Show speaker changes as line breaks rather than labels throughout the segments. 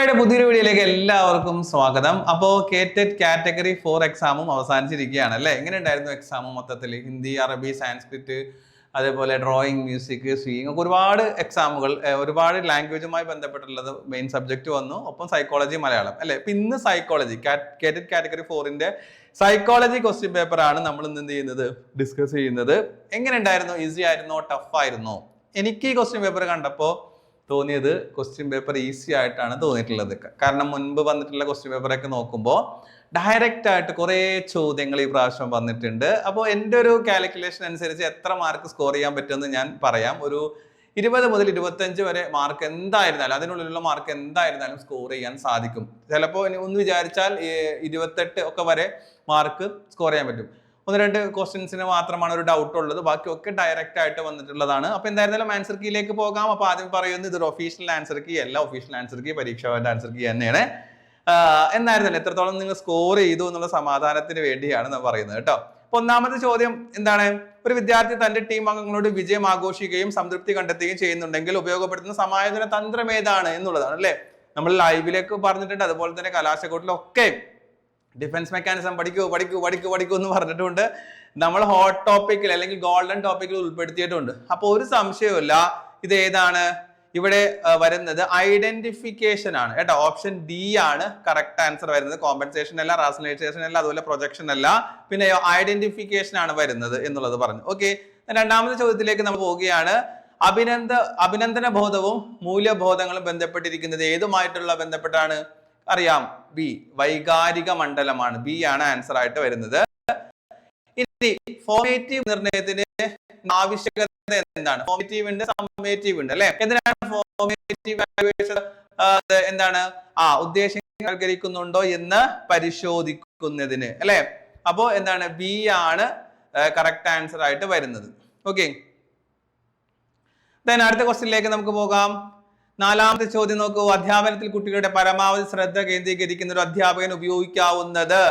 ടെക്നോയുടെ പുതിയൊരു വീഡിയോയിലേക്ക് എല്ലാവർക്കും സ്വാഗതം. അപ്പോൾ കേറ്റഡ് കാറ്റഗറി ഫോർ എക്സാമും അവസാനിച്ചിരിക്കുകയാണ് അല്ലേ? എങ്ങനെ ഉണ്ടായിരുന്നു എക്സാം മൊത്തത്തിൽ ഹിന്ദി അറബി സാൻസ്ക്രിറ്റ് അതേപോലെ ഡ്രോയിങ് മ്യൂസിക് സ്വിങ് ഒക്കെ ഒരുപാട് എക്സാമുകൾ ഒരുപാട് ലാംഗ്വേജുമായി ബന്ധപ്പെട്ടുള്ളത് മെയിൻ സബ്ജക്റ്റ് വന്നു. ഒപ്പം സൈക്കോളജി മലയാളം അല്ലേ? ഇപ്പൊ ഇന്ന് സൈക്കോളജി കേറ്റഡ് കാറ്റഗറി ഫോറിന്റെ സൈക്കോളജി ക്വസ്റ്റ്യൻ ആണ് നമ്മൾ ഇന്ന് എന്ത് ചെയ്യുന്നത്? ഡിസ്കസ് ചെയ്യുന്നത്. എങ്ങനെ ഉണ്ടായിരുന്നു ഈസി ആയിരുന്നോ? ടഫ് ആയിരുന്നോ? എനിക്ക് ഈ ക്വസ്റ്റ്യൻ പേപ്പർ കണ്ടപ്പോൾ തോന്നിയത് ക്വസ്റ്റ്യൻ പേപ്പർ ഈസി ആയിട്ടാണ് തോന്നിയിട്ടുള്ളത്. കാരണം മുൻപ് വന്നിട്ടുള്ള ക്വസ്റ്റ്യൻ പേപ്പറൊക്കെ നോക്കുമ്പോൾ ഡയറക്റ്റ് ആയിട്ട് കുറേ ചോദ്യങ്ങൾ ഈ പ്രാവശ്യം വന്നിട്ടുണ്ട്. അപ്പോൾ എന്റെ ഒരു കാൽക്കുലേഷൻ അനുസരിച്ച് എത്ര മാർക്ക് സ്കോർ ചെയ്യാൻ പറ്റുമെന്ന് ഞാൻ പറയാം. ഒരു ഇരുപത് മുതൽ ഇരുപത്തഞ്ച് വരെ മാർക്ക് എന്തായിരുന്നാലും അതിനുള്ളിലുള്ള മാർക്ക് എന്തായിരുന്നാലും സ്കോർ ചെയ്യാൻ സാധിക്കും. ചിലപ്പോൾ ഒന്ന് വിചാരിച്ചാൽ ഇരുപത്തെട്ട് ഒക്കെ വരെ മാർക്ക് സ്കോർ ചെയ്യാൻ പറ്റും. ഒന്ന് രണ്ട് ക്വസ്റ്റ്യൻസിന് മാത്രമാണ് ഒരു ഡൗട്ട് ഉള്ളത്. ബാക്കിയൊക്കെ ഡയറക്റ്റ് ആയിട്ട് വന്നിട്ടുള്ളതാണ്. അപ്പൊ എന്തായിരുന്നാലും ആൻസർ കീയിലേക്ക് പോകാം. അപ്പൊ ആദ്യം പറയുന്നത് ഇതൊരു ഒഫീഷ്യൽ ആൻസർ കീ അല്ല. ഒഫീഷ്യൽ ആൻസർ കീ പരീക്ഷാവിന്റെ ആൻസർ കീ തന്നെയാണ്. എന്നായിരുന്നല്ലോ എത്രത്തോളം നിങ്ങൾ സ്കോർ ചെയ്തു എന്നുള്ള സമാധാനത്തിന് വേണ്ടിയാണ് ഞാൻ പറയുന്നത് കേട്ടോ. അപ്പൊ ഒന്നാമത്തെ ചോദ്യം എന്താണ്? ഒരു വിദ്യാർത്ഥി തന്റെ ടീം അംഗങ്ങളോട് വിജയം ആഘോഷിക്കുകയും സംതൃപ്തി കണ്ടെത്തുകയും ചെയ്യുന്നുണ്ടെങ്കിൽ ഉപയോഗപ്പെടുത്തുന്ന സമായോജന തന്ത്രം ഏതാണ് എന്നുള്ളതാണ് അല്ലേ? നമ്മൾ ലൈവിലേക്ക് പറഞ്ഞിട്ടുണ്ട്. അതുപോലെ തന്നെ കലാശക്കൂട്ടിലൊക്കെ ഡിഫൻസ് മെക്കാനിസം പഠിക്കൂ പഠിക്കൂ പഠിക്കൂ പഠിക്കൂ എന്ന് പറഞ്ഞിട്ടുണ്ട്. നമ്മൾ ഹോട്ട് ടോപ്പിക്കിൽ അല്ലെങ്കിൽ ഗോൾഡൻ ടോപ്പിക്കിൽ ഉൾപ്പെടുത്തിയിട്ടുണ്ട്. അപ്പോൾ ഒരു സംശയവുമില്ല ഇത് ഏതാണ്? ഇവിടെ വരുന്നത് ഐഡന്റിഫിക്കേഷൻ ആണ്. കേട്ടോ ഓപ്ഷൻ ഡി ആണ് കറക്റ്റ് ആൻസർ വരുന്നത്. കോമ്പൻസേഷൻ അല്ല റാഷണലൈസേഷൻ അല്ല അതുപോലെ പ്രൊജക്ഷൻ അല്ല. പിന്നെ ഐഡന്റിഫിക്കേഷൻ ആണ് വരുന്നത് എന്നുള്ളത് പറഞ്ഞു. ഓക്കെ രണ്ടാമത്തെ ചോദ്യത്തിലേക്ക് നമ്മൾ പോവുകയാണ്. അഭിനന്ദ അഭിനന്ദന ബോധവും മൂല്യബോധങ്ങളും ബന്ധപ്പെട്ടിരിക്കുന്നത് ഏതുമായിട്ടുള്ള ബന്ധപ്പെട്ടാണ്? അറിയാം. ബി വൈകാരിക മണ്ഡലമാണ്. ബി ആണ് ആൻസർ ആയിട്ട് വരുന്നത്. ഇനി ഫോമേറ്റീവ് നിർണയത്തിന്റെ ആവശ്യകത എന്താണ്? ഫോമേറ്റീവ് ഉണ്ട് സമ്മേറ്റീവ് ഉണ്ട് അല്ലെ? എന്തിനാണ് ഫോമേറ്റീവ് എന്താണ്? ആ ഉദ്ദേശം കൽക്കരിക്കുന്നുണ്ടോ എന്ന് പരിശോധിക്കുന്നതിന് അല്ലെ? അപ്പോ എന്താണ്? ബി ആണ് കറക്റ്റ് ആൻസർ ആയിട്ട് വരുന്നത്. ഓക്കെ അടുത്ത ക്വസ്റ്റ്യനിലേക്ക് നമുക്ക് പോകാം. നാലാമത്തെ ചോദ്യം നോക്കൂ. അധ്യാപനത്തിൽ കുട്ടികളുടെ പരമാവധി ശ്രദ്ധ കേന്ദ്രീകരിക്കുന്ന ഒരു അധ്യാപകൻ ഉപയോഗിക്കാവുന്നത്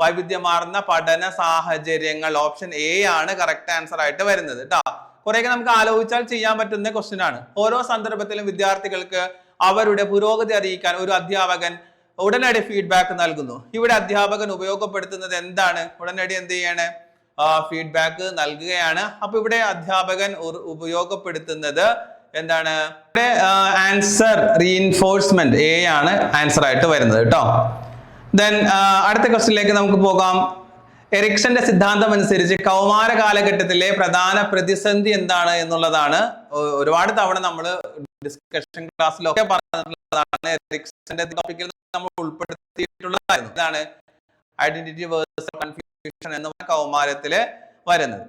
വൈവിധ്യമാർന്ന പഠന സാഹചര്യങ്ങൾ. ഓപ്ഷൻ എ ആണ് കറക്റ്റ് ആൻസർ ആയിട്ട് വരുന്നത് കേട്ടോ കുറേയൊക്കെ നമുക്ക് ആലോചിച്ചാൽ ചെയ്യാൻ പറ്റുന്ന ക്വസ്റ്റ്യൻ ആണ്. ഓരോ സന്ദർഭത്തിലും വിദ്യാർത്ഥികൾക്ക് അവരുടെ പുരോഗതി അറിയിക്കാൻ ഒരു അധ്യാപകൻ ഉടനടി ഫീഡ്ബാക്ക് നൽകുന്നു. ഇവിടെ അധ്യാപകൻ ഉപയോഗപ്പെടുത്തുന്നത് എന്താണ്? ഉടനടി എന്ത് ചെയ്യാണ്? ഫീഡ്ബാക്ക് നൽകുകയാണ്. അപ്പൊ ഇവിടെ അധ്യാപകൻ ഉപയോഗപ്പെടുത്തുന്നത് എന്താണ്? ആൻസർ റീഇൻഫോഴ്സ്മെന്റ് എ ആണ് ആൻസർ ആയിട്ട് വരുന്നത് കേട്ടോ ദെൻ അടുത്ത ക്വസ്റ്റിനിലേക്ക് നമുക്ക് പോകാം. എറിക്സന്റെ സിദ്ധാന്തം അനുസരിച്ച് കൗമാര കാലഘട്ടത്തിലെ പ്രധാന പ്രതിസന്ധി എന്താണ് എന്നുള്ളതാണ്. ഒരുപാട് തവണ നമ്മൾ ഡിസ്കഷൻ ക്ലാസ്സിലൊക്കെ പറഞ്ഞിട്ടുള്ളതാണ് എറിക്സന്റെ ടോപ്പിക്കിൽ നമ്മൾ ഉൾപ്പെടുത്തിയിട്ടുള്ളതായിരുന്നു. ഇതാണ് ഐഡന്റിറ്റി വേഴ്സസ് കൺഫ്യൂഷൻ എന്ന കൗമാരത്തിൽ വരുന്നത്.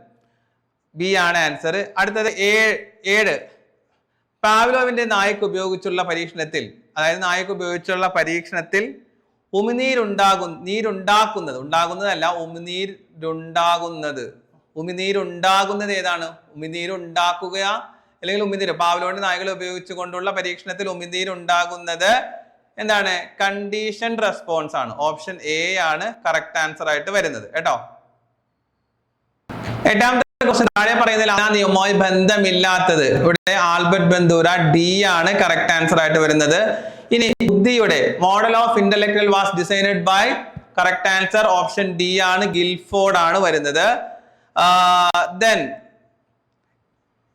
ബി ആണ് ആൻസർ അടുത്തത് ഏഴ് ഏഴ്. പാവ്ലോവിന്റെ നായക്ക് ഉപയോഗിച്ചുള്ള പരീക്ഷണത്തിൽ അതായത് നായക്ക് ഉപയോഗിച്ചുള്ള പരീക്ഷണത്തിൽ ഉമിനീരുണ്ടാകു നീരുണ്ടാക്കുന്നത് ഉണ്ടാകുന്നതല്ല ഉമിനീരുണ്ടാകുന്നത്. ഉമിനീരുണ്ടാകുന്നത് ഏതാണ്? ഉമിനീരുണ്ടാക്കുക അല്ലെങ്കിൽ ഉമിനീര് പാവ്ലോവിന്റെ നായകളെ ഉപയോഗിച്ചുകൊണ്ടുള്ള പരീക്ഷണത്തിൽ ഉമിനീരുണ്ടാകുന്നത് എന്താണ്? കണ്ടീഷൻ റെസ്പോൺസ് ആണ്. ഓപ്ഷൻ എ ആണ് കറക്റ്റ് ആൻസർ ആയിട്ട് വരുന്നത്. കേട്ടോ? എട്ടാമത്തെ ക്വസ്റ്റ്യൻ താഴെ പറയുന്നതിൽ ആ നിയമവുമായി ബന്ധമില്ലാത്തത്. ഇവിടെ ആൽബർട്ട് ബന്ധൂര ഡി ആണ് കറക്റ്റ് ആൻസർ ആയിട്ട് വരുന്നത്. ഇനി ബുദ്ധിയുടെ model of intellectual was designed by correct answer option D ആണ് ഗിൽഫോർഡ് ആണ് വരുന്നത്. ദെൻ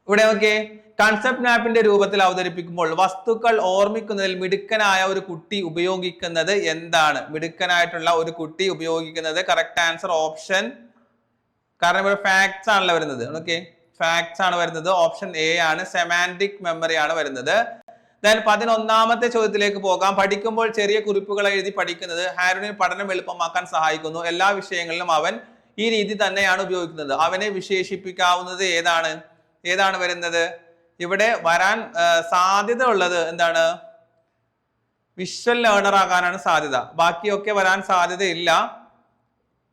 ഇവിടെ ഓക്കെ കൺസെപ്റ്റ് മാപ്പിന്റെ രൂപത്തിൽ അവതരിപ്പിക്കുമ്പോൾ വസ്തുക്കൾ ഓർമ്മിക്കുന്നതിൽ മിടുക്കനായ ഒരു കുട്ടി ഉപയോഗിക്കുന്നത് എന്താണ്? മിടുക്കനായിട്ടുള്ള ഒരു കുട്ടി ഉപയോഗിക്കുന്നത് കറക്റ്റ് ആൻസർ ഓപ്ഷൻ കാരണം ഇവിടെ ഫാക്ട്സ് ആണല്ലോ വരുന്നത്. ഓക്കെ ഫാക്ട്സ് ആണ് വരുന്നത്. ഓപ്ഷൻ എ ആണ്. സെമാന്റിക് മെമ്മറി ആണ് വരുന്നത്. ദെൻ പതിനൊന്നാമത്തെ ചോദ്യത്തിലേക്ക് പോകാം. പഠിക്കുമ്പോൾ ചെറിയ കുറിപ്പുകൾ എഴുതി പഠിക്കുന്നത് ഹാരോണിന് പഠനം എളുപ്പമാക്കാൻ സഹായിക്കുന്നു. എല്ലാ വിഷയങ്ങളിലും അവൻ ഈ രീതി തന്നെയാണ് ഉപയോഗിക്കുന്നത്. അവനെ വിശേഷിപ്പിക്കാവുന്നത് ഏതാണ്? ഏതാണ് വരുന്നത്? ഇവിടെ വരാൻ സാധ്യത ഉള്ളത് എന്താണ്? വിഷ്വൽ ലേണർ ആകാനാണ് സാധ്യത. ബാക്കിയൊക്കെ വരാൻ സാധ്യതയില്ല.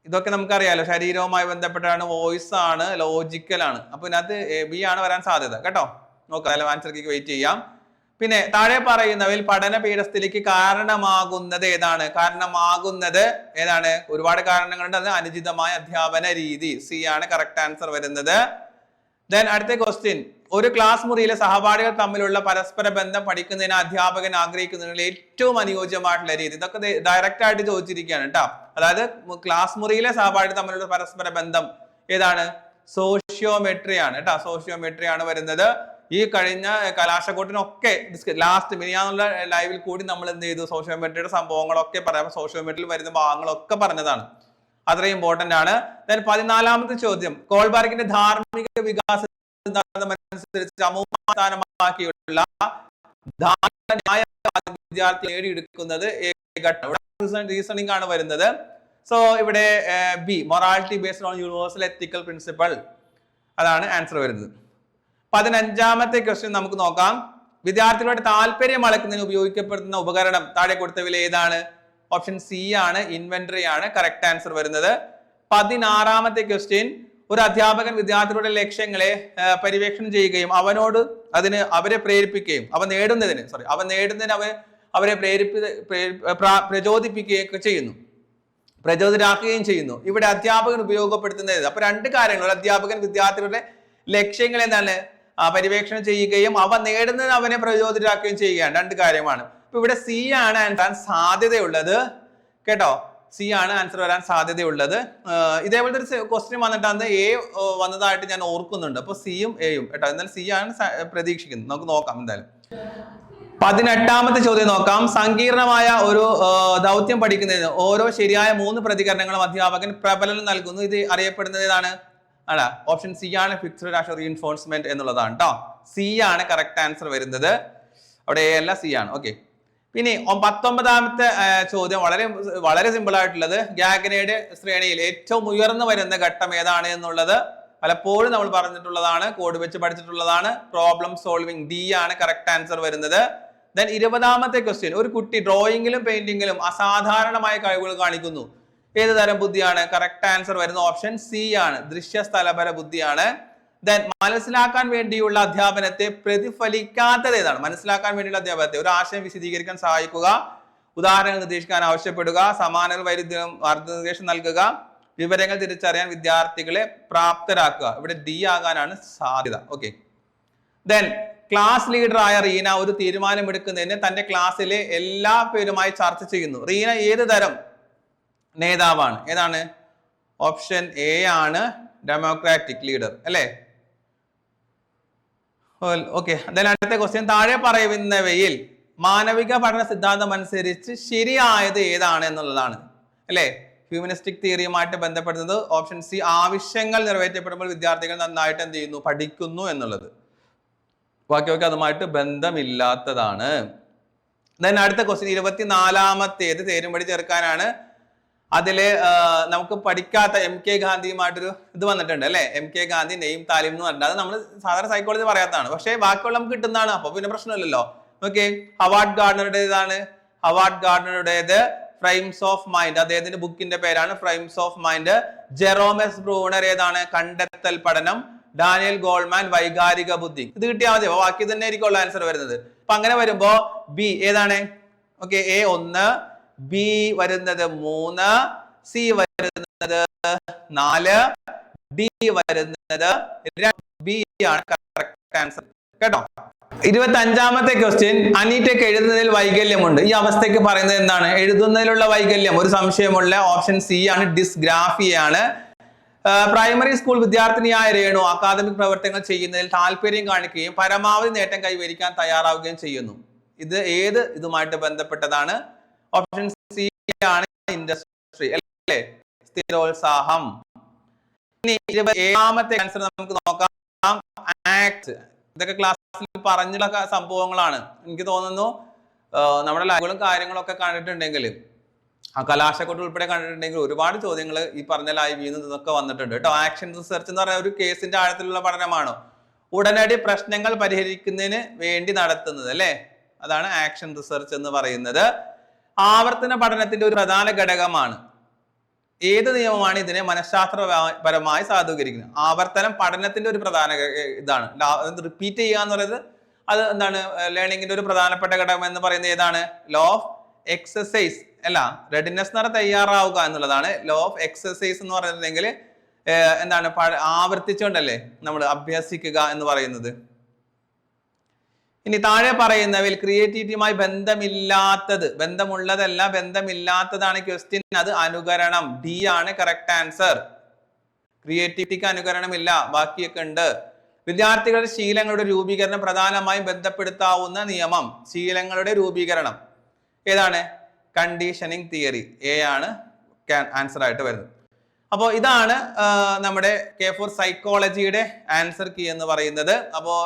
ഇതൊക്കെ നമുക്കറിയാലോ ശരീരവുമായി ബന്ധപ്പെട്ടാണ് വോയിസ് ആണ് ലോജിക്കൽ ആണ്. അപ്പൊ ഇതിനകത്ത് ബി ആണ് വരാൻ സാധ്യത. കേട്ടോ? നോക്കാം. ആൻസർക്ക് വെയിറ്റ് ചെയ്യാം. പിന്നെ താഴെ പറയുന്നവയിൽ പഠന പീഠസ്ഥിതിക്ക് കാരണമാകുന്നത് ഏതാണ്? കാരണമാകുന്നത് ഏതാണ്? ഒരുപാട് കാരണങ്ങളുണ്ട്. അത് അനുചിതമായ അധ്യാപന രീതി. സി ആണ് കറക്റ്റ് ആൻസർ വരുന്നത്. ദെൻ അടുത്ത ക്വസ്റ്റ്യൻ ഒരു ക്ലാസ് മുറിയിലെ സഹപാഠികൾ തമ്മിലുള്ള പരസ്പര ബന്ധം പഠിക്കുന്നതിന് അധ്യാപകൻ ആഗ്രഹിക്കുന്നതിനുള്ള ഏറ്റവും അനുയോജ്യമായിട്ടുള്ള രീതി. ഇതൊക്കെ ഡയറക്റ്റ് ആയിട്ട് ചോദിച്ചിരിക്കുകയാണ് കേട്ടോ. അതായത് ക്ലാസ് മുറിയിലെ സഹപാഠികൾ തമ്മിലുള്ള പരസ്പര ബന്ധം ഏതാണ്? സോഷ്യോമെട്രി ആണ് കേട്ടോ. സോഷ്യോമെട്രി ആണ് വരുന്നത്. ഈ കഴിഞ്ഞ കലാശക്കൂട്ടിനൊക്കെ ഡിസ്ക ലാസ്റ്റ് മിനിയാന്നുള്ള ലൈവിൽ കൂടി നമ്മൾ എന്ത് ചെയ്തു? സോഷ്യോമെട്രിയുടെ സംഭവങ്ങളൊക്കെ പറയാം. സോഷ്യോമെട്രിയിൽ വരുന്ന ഭാഗങ്ങളൊക്കെ പറഞ്ഞതാണ്. അത്രയും ഇമ്പോർട്ടന്റ് ആണ്. ദെൻ പതിനാലാമത്തെ ചോദ്യം. കോൾബാർഗിന്റെ ധാർമ്മിക വികാസ വിദ്യാർത്ഥി നേടിയെടുക്കുന്നത് റീസണിംഗ് ആണ് വരുന്നത്. സോ ഇവിടെ B morality based on universal ethical principle അതാണ് ആൻസർ വരുന്നത്. പതിനഞ്ചാമത്തെ ക്വസ്റ്റ്യൻ നമുക്ക് നോക്കാം. വിദ്യാർത്ഥികളുടെ താല്പര്യം അളക്കുന്നതിന് ഉപയോഗിക്കപ്പെടുന്ന ഉപകരണം താഴെ കൊടുത്തവയിൽ ഏതാണ്? ഓപ്ഷൻ സി ആണ് ഇൻവെന്ററി ആണ് കറക്റ്റ് ആൻസർ വരുന്നത്. പതിനാറാമത്തെ ക്വസ്റ്റ്യൻ ഒരു അധ്യാപകൻ വിദ്യാർത്ഥികളുടെ ലക്ഷ്യങ്ങളെ പര്യവേക്ഷണം ചെയ്യുകയും അവനോട് അതിന് അവരെ പ്രേരിപ്പിക്കുകയും അവ നേടുന്നതിന് സോറി അവ നേടുന്നതിന് അവ അവരെ പ്രേരിപ്പി പ്രേ- പ്രാ- പ്രചോദിപ്പിക്കുകയൊക്കെ ചെയ്യുന്നു. പ്രചോദിതരാക്കുകയും ചെയ്യുന്നു. ഇവിടെ അധ്യാപകൻ ഉപയോഗപ്പെടുത്തുന്നത് അപ്പൊ രണ്ട് കാര്യങ്ങൾ ഒരു അധ്യാപകൻ വിദ്യാർത്ഥികളുടെ ലക്ഷ്യങ്ങളെ എന്താണ്? പര്യവേക്ഷണം ചെയ്യുകയും അവ നേടുന്നതിന് അവനെ പ്രചോദിതരാക്കുകയും ചെയ്യുകയാണ്. രണ്ട് കാര്യമാണ്. അപ്പൊ ഇവിടെ സി ആണ് ആൻസർ സാധ്യതയുള്ളത്. കേട്ടോ? സി ആണ് ആൻസർ വരാൻ സാധ്യതയുള്ളത്. ഇതേപോലത്തെ ഒരു ക്വസ്റ്റ്യൻ വന്നിട്ട് അന്ന് എ വന്നതായിട്ട് ഞാൻ ഓർക്കുന്നുണ്ട്. അപ്പൊ സിയും എയും കേട്ടോ? എന്നാൽ സി ആണ് പ്രതീക്ഷിക്കുന്നത്. നമുക്ക് നോക്കാം എന്തായാലും. പതിനെട്ടാമത്തെ ചോദ്യം നോക്കാം. സങ്കീർണമായ ഒരു ദൗത്യം പഠിക്കുന്നതിന് ഓരോ ശരിയായ മൂന്ന് പ്രതികരണങ്ങളും അധ്യാപകൻ പ്രബലനം നൽകുന്നു. ഇത് അറിയപ്പെടുന്നത് ഏതാണ്? ആണ്. ഓപ്ഷൻ സി ആണ്. ഫിക്സഡ് ആഷോ റീഇൻഫോഴ്സ്മെന്റ് എന്നുള്ളതാണ്. കേട്ടോ സി ആണ് കറക്റ്റ് ആൻസർ വരുന്നത്. അവിടെ എ അല്ല സി ആണ്. ഓക്കെ പിന്നെ പത്തൊമ്പതാമത്തെ ചോദ്യം വളരെ വളരെ സിമ്പിൾ ആയിട്ടുള്ളത്. ഗാഗ്നയുടെ ശ്രേണിയിൽ ഏറ്റവും ഉയർന്നു വരുന്ന ഘട്ടം ഏതാണ് എന്നുള്ളത് പലപ്പോഴും നമ്മൾ പറഞ്ഞിട്ടുള്ളതാണ് കോഡ് വെച്ച് പഠിച്ചിട്ടുള്ളതാണ് പ്രോബ്ലം സോൾവിങ് ഡി ആണ് കറക്റ്റ് ആൻസർ വരുന്നത്. ദെൻ ഇരുപതാമത്തെ ക്വസ്റ്റ്യൻ ഒരു കുട്ടി ഡ്രോയിങ്ങിലും പെയിന്റിങ്ങിലും അസാധാരണമായ കഴിവുകൾ കാണിക്കുന്നു. ഏത് തരം ബുദ്ധിയാണ്? കറക്റ്റ് ആൻസർ വരുന്ന ഓപ്ഷൻ സി ആണ്. ദൃശ്യ സ്ഥലപര ബുദ്ധിയാണ്. ദെൻ മനസ്സിലാക്കാൻ വേണ്ടിയുള്ള അധ്യാപനത്തെ പ്രതിഫലിക്കാത്തത് ഏതാണ്? മനസ്സിലാക്കാൻ വേണ്ടിയുള്ള അധ്യാപനത്തെ. ഒരു ആശയം വിശദീകരിക്കാൻ സഹായിക്കുക ഉദാഹരണങ്ങൾ നിർദ്ദേശിക്കാൻ ആവശ്യപ്പെടുക സമാന വൈരുദ്ധ്യം മാർഗനിർദ്ദേശം നൽകുക വിവരങ്ങൾ തിരിച്ചറിയാൻ വിദ്യാർത്ഥികളെ പ്രാപ്തരാക്കുക. ഇവിടെ ഡി ആകാനാണ് സാധ്യത. ഓക്കെ ദെൻ ക്ലാസ് ലീഡർ ആയ റീന ഒരു തീരുമാനമെടുക്കുന്നതിന് തന്റെ ക്ലാസ്സിലെ എല്ലാ പേരുമായി ചർച്ച ചെയ്യുന്നു. റീന ഏത് തരം നേതാവാണ്? ഏതാണ്? ഓപ്ഷൻ എ ആണ് ഡെമോക്രാറ്റിക് ലീഡർ അല്ലേ? ഓക്കെ അടുത്ത ക്വസ്റ്റ്യൻ താഴെ പറയുന്നവയിൽ മാനവിക പഠന സിദ്ധാന്തം അനുസരിച്ച് ശരിയായത് ഏതാണ് എന്നുള്ളതാണ്. അല്ലേ? ഹ്യൂമനിസ്റ്റിക് തിയറിയുമായിട്ട് ബന്ധപ്പെടുന്നത് ഓപ്ഷൻ സി ആവശ്യങ്ങൾ നിറവേറ്റപ്പെടുമ്പോൾ വിദ്യാർത്ഥികൾ നന്നായിട്ട് എന്ത് ചെയ്യുന്നു? പഠിക്കുന്നു എന്നുള്ളത്. ബാക്കിയൊക്കെ അതുമായിട്ട് ബന്ധമില്ലാത്തതാണ്. ദെൻ അടുത്ത ക്വസ്റ്റ്യൻ ഇരുപത്തിനാലാമത്തേത് തേരുംപടി ചേർക്കാനാണ് അതിൽ നമുക്ക് പഠിക്കാത്ത എം കെ ഗാന്ധിയുമായിട്ടൊരു ഇത് വന്നിട്ടുണ്ട് അല്ലെ? എം കെ ഗാന്ധി നെയ്യും താലിം എന്ന് പറഞ്ഞിട്ട്. അത് നമ്മൾ സാധാരണ സൈക്കോളജി പറയാത്തതാണ്. പക്ഷേ ബാക്കിയുള്ള നമുക്ക് കിട്ടുന്നതാണ്. അപ്പൊ പിന്നെ പ്രശ്നമില്ലല്ലോ. ഓക്കെ ഹവാർഡ് ഗാർഡനറുടേതാണ്. ഹവാർഡ് ഗാർഡനറുടേത് ഫ്രെയിംസ് ഓഫ് മൈൻഡ് അദ്ദേഹത്തിന്റെ ബുക്കിന്റെ പേരാണ്? Frames of mind Jerome S Bruner ഏതാണ്? കണ്ടെത്തൽ പഠനം. ഡാനിയൽ ഗോൾമാൻ വൈകാരിക ബുദ്ധി. ഇത് കിട്ടിയാൽ മതി. ബാക്കി തന്നെ ആയിരിക്കുമല്ലോ ആൻസർ വരുന്നത്. അപ്പൊ അങ്ങനെ വരുമ്പോ ബി ഏതാണ്? ഓക്കെ എ ഒന്ന് ബി വരുന്നത് മൂന്ന് സി വരുന്നത് നാല് ഡി വരുന്നത് ബി ആണ് കറക്റ്റ് ആൻസർ കേട്ടോ? ഇരുപത്തി അഞ്ചാമത്തെ ക്വസ്റ്റ്യൻ അനീറ്റയ്ക്ക് എഴുതുന്നതിൽ വൈകല്യമുണ്ട്. ഈ അവസ്ഥയ്ക്ക് പറയുന്നത് എന്താണ്? എഴുതുന്നതിലുള്ള വൈകല്യം. ഒരു സംശയമുള്ള ഓപ്ഷൻ സി ആണ്. ഡിസ്ഗ്രാഫിയാണ് പ്രൈമറി സ്കൂൾ വിദ്യാർത്ഥിനിയായ രേണു അക്കാദമിക് പ്രവർത്തനങ്ങൾ ചെയ്യുന്നതിൽ താല്പര്യം കാണിക്കുകയും പരമാവധി നേട്ടം കൈവരിക്കാൻ തയ്യാറാവുകയും ചെയ്യുന്നു. ഇത് ഏത് ഇതുമായിട്ട് ബന്ധപ്പെട്ടതാണ്? ഓപ്ഷൻ സി ആണ് ഇൻഡസ്ട്രി അല്ലേ? സ്ഥിരോത്സാഹം. ഇനി ഏഴാമത്തെ ആൻസർ നമുക്ക് നോക്കാം. ആക്ട് ഇതൊക്കെ ക്ലാസ്സിൽ പറഞ്ഞുള്ള സംഭവങ്ങളാണ്. എനിക്ക് തോന്നുന്നു നമ്മുടെ ലൈവുകളും കാര്യങ്ങളൊക്കെ കണ്ടിട്ടുണ്ടെങ്കിൽ ആ കലാശക്കൊട്ട് ഉൾപ്പെടെ കണ്ടിട്ടുണ്ടെങ്കിൽ ഒരുപാട് ചോദ്യങ്ങൾ ഈ പറഞ്ഞ ലൈവിൽ നിന്ന് ഇതൊക്കെ വന്നിട്ടുണ്ട്. കേട്ടോ ആക്ഷൻ റിസർച്ച് എന്ന് പറയുന്ന ഒരു കേസിന്റെ ആഴത്തിലുള്ള പഠനമാണ്? ഉടനടി പ്രശ്നങ്ങൾ പരിഹരിക്കുന്നതിന് വേണ്ടി നടത്തുന്നത് അല്ലേ? അതാണ് ആക്ഷൻ റിസർച്ച് എന്ന് പറയുന്നത്. ആവർത്തന പഠനത്തിന്റെ ഒരു പ്രധാന ഘടകമാണ്. ഏത് നിയമമാണ് ഇതിനെ മനഃശാസ്ത്രപരമായി സാധൂകരിക്കുന്നത്? ആവർത്തനം പഠനത്തിന്റെ ഒരു പ്രധാന ഇതാണ്. റിപ്പീറ്റ് ചെയ്യുക എന്ന് പറയുന്നത് അത് എന്താണ്? ലേണിംഗിന്റെ ഒരു പ്രധാനപ്പെട്ട ഘടകം എന്ന് പറയുന്നത് ഏതാണ്? ലോ ഓഫ് എക്സസൈസ് അല്ല റെഡിനെസ് എന്ന് പറഞ്ഞാൽ തയ്യാറാവുക എന്നുള്ളതാണ്. ലോ ഓഫ് എക്സസൈസ് എന്ന് പറയുന്നുണ്ടെങ്കിൽ എന്താണ്? ആവർത്തിച്ചുകൊണ്ടല്ലേ നമ്മൾ അഭ്യസിക്കുക എന്ന് പറയുന്നത്. ഇനി താഴെ പറയുന്നവയിൽ ക്രിയേറ്റിവിറ്റിയുമായി ബന്ധമില്ലാത്തത്. ബന്ധമുള്ളതല്ല ബന്ധമില്ലാത്തതാണ് ക്വസ്റ്റ്യൻ അത് അനുകരണം. ഡി ആണ് കറക്റ്റ് ആൻസർ ക്രിയേറ്റിവിറ്റിക്ക് അനുകരണമില്ല. ബാക്കിയൊക്കെ ഉണ്ട്. വിദ്യാർത്ഥികളുടെ ശീലങ്ങളുടെ രൂപീകരണം പ്രധാനമായും ബന്ധപ്പെടുത്താവുന്ന നിയമം. ശീലങ്ങളുടെ രൂപീകരണം. ഏതാണ്? കണ്ടീഷനിങ് തിയറി എ ആണ് ആൻസർ ആയിട്ട് വരുന്നത്. അപ്പോൾ ഇതാണ് നമ്മുടെ കെ ഫോർ സൈക്കോളജിയുടെ ആൻസർ കീ എന്ന് പറയുന്നത്. അപ്പോൾ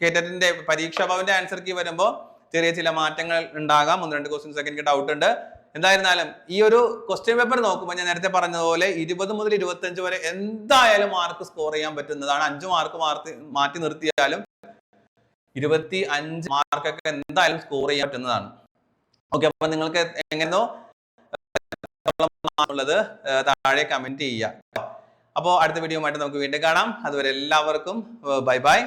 കേറ്ററ്റിന്റെ പരീക്ഷാ ഭവന്റെ ആൻസർ കീ വരുമ്പോൾ ചെറിയ ചില മാറ്റങ്ങൾ ഉണ്ടാകാം. ഒന്ന് രണ്ട് ക്വസ്റ്റ്യൻസ് ഒക്കെ എനിക്ക് ഡൗട്ട് ഉണ്ട്. എന്തായിരുന്നാലും ഈ ഒരു ക്വസ്റ്റ്യൻ പേപ്പർ നോക്കുമ്പോൾ ഞാൻ നേരത്തെ പറഞ്ഞതുപോലെ ഇരുപത് മുതൽ ഇരുപത്തഞ്ച് വരെ എന്തായാലും മാർക്ക് സ്കോർ ചെയ്യാൻ പറ്റുന്നതാണ്. അഞ്ച് മാർക്ക് മാർത്തി മാറ്റി നിർത്തിയാലും ഇരുപത്തി അഞ്ച് മാർക്കൊക്കെ എന്തായാലും സ്കോർ ചെയ്യാൻ പറ്റുന്നതാണ്. ഓക്കെ അപ്പൊ നിങ്ങൾക്ക് എങ്ങനെയോ ഉള്ളത് താഴെ കമന്റ് ചെയ്യുക. അപ്പോൾ അടുത്ത വീഡിയോ ആയിട്ട് നമുക്ക് വീണ്ടും കാണാം. അതുവരെ എല്ലാവർക്കും ബൈ ബൈ